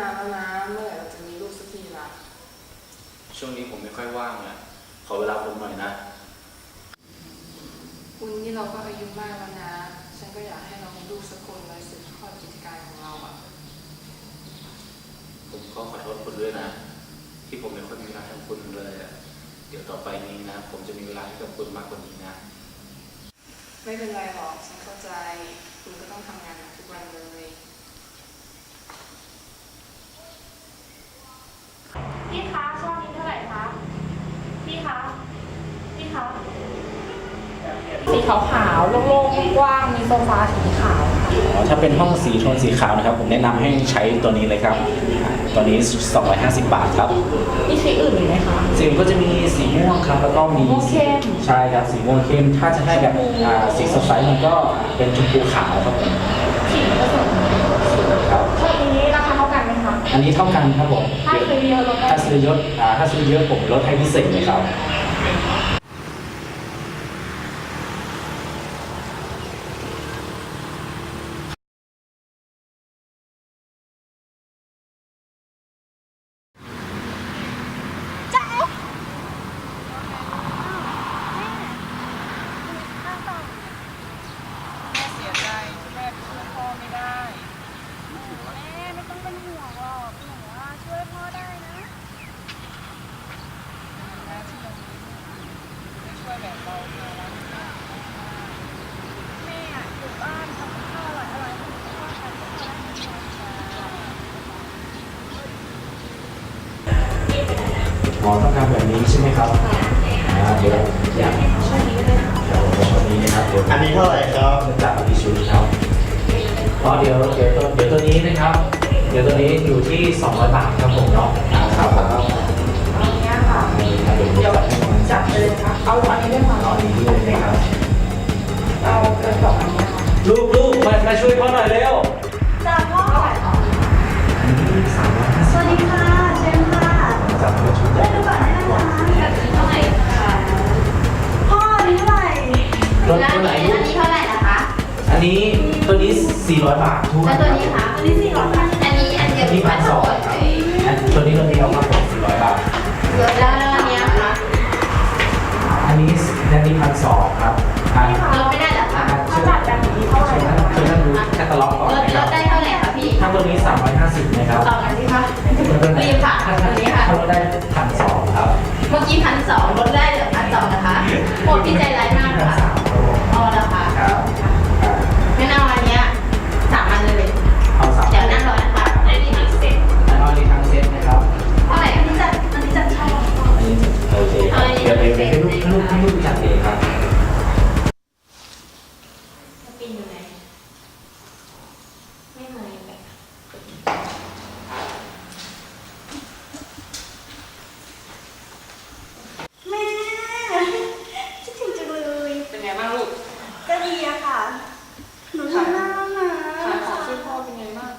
คุณนี่ก็นานแล้วนะ เมื่อไหร่เราจะมีลูกสักทีล่ะช่วงนี้ผมไม่ค่อยว่างอะขอเวลาผมหน่อยนะ คุณนี่เราก็อายุมากแล้วนะ ฉันก็อยากให้เรามีลูกสักคนไว้สืบทอดกิจการของเราอะ ผมก็ขอโทษคุณด้วยนะ ที่ผมไม่ค่อยมีเวลาให้คุณเลยอะเดี๋ยวต่อไปนี้นะ ผมจะมีเวลาให้กับคุณมากกว่านี้นะ ไม่เป็นไรหรอก ฉันเข้าใจ คุณก็ต้องทำงานหนักทุกวันเลย พี่คะช่วงนี้เท่าไหร่คะ พี่คะ พี่คะ สีขาวๆโล่งๆกว้างๆมีโซฟาสีขาวค่ะอ๋อถ้าเป็นห้องสีโทนสีขาวนะครับ ผมแนะนำให้ใช้ตัวนี้เลยครับอ่าตัวนี้ 250 บาทครับ มีสีอื่นอีกไหมคะ สีอื่นก็จะมีสีม่วงครับแล้วก็มีม่วงเข้ม ใช่ครับสีม่วงเข้มถ้าจะให้แบบอ่าสีสดใสมันก็เป็นชมพูขาวครับผมสีผสมครับ ช่วงนี้ราคาเท่ากันไหมคะ อันนี้เท่ากันครับผมถ้าซื้อเยอะลดได้ถ้า ซื้อเยอะอ่าถ้าซื้อเยอะผมลดให้พิเศษเลยครับ แม่เสียใจที่แม่ไปช่วยพ่อไม่ได้ แม่ไม่ต้องเป็นห่วงหรอกหนูว่าช่วยพ่อได้นะ แม่ที่ยังมีจะช่วยแบ่งเบาภาระแม่ แม่อะอยู่บ้านทำกับข้าวอร่อยๆให้พ่อทานให้พ่อได้นะจ๊ะ หมอต้องการแบบนี้ใช่ไหมครับอ่าเดี๋ยวเดี๋ยวช่วงนี้นะครับเดี๋ยวช่วงนี้นะครับเดี๋ยวอันนี้เท่าไหร่ครับจะจัดที่ชุดครับเพราะเดี๋ยวเดี๋ยวตัวเดี๋ยวตัวนี้นะครับ เดี๋ยวตัวนี้อยู่ที่200บาทครับผมเนาะครับครับเอาเนี้ยค่ะเดี๋ยวจับไปเลยค่ะเอาอันนี้ด้วยค่ะตอนนี้ด้วยนะครับเอาเป็นสองอันเนี้ยค่ะลูกลูกมามาช่วยพ่อหน่อยเร็ว นนี้ตัวนี้ 400 บาททุกแล้วตัวนี้คะอันนี้สี่ร้อยค่ะอันนี้อันเดียวอันนี้พันสองครับอันตัวนี้ตัวเดียวครับผม400 บาทแล้วอันเนี้ยคะอันนี้อันนี้พันสองครับอันลดไม่ได้เหรอคะถ้าจัดแบบนี้เท่าไหร่ช่วยคะนั่นช่วยนั่นดูแคตตาล็อกก่อนลดนะคลรับดได้เท่าไหร่คะพี่ถ้าตัวนี้ 350นะครับต่อกันสิคะรีบค่ะถ้าตัวนี้ค่ะ ถ้าลดได้พันสองครับ เมื่อกี้พันสองลดได้เหลือพันสองนะคะโหดพี่ใจร้ายมาก กให้ลูกให้ลูกจัดเองครับปินอยู่ไหน ไม่เหมือนเลยแม่คิดถึงจังเลยเป็นไงบ้างลูกก็ดีอะค่ะ หนูทำหน้าแล้วนะขายของช่วยพ่อเป็นไงบ้าง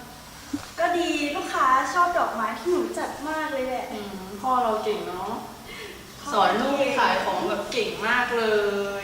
ก็ดีลูกค้าชอบดอกไม้ที่หนูจัดมากเลยแหละ อืมพ่อเราเก่งเนาะ สอนลูกขายของแบบเก่งมากเลย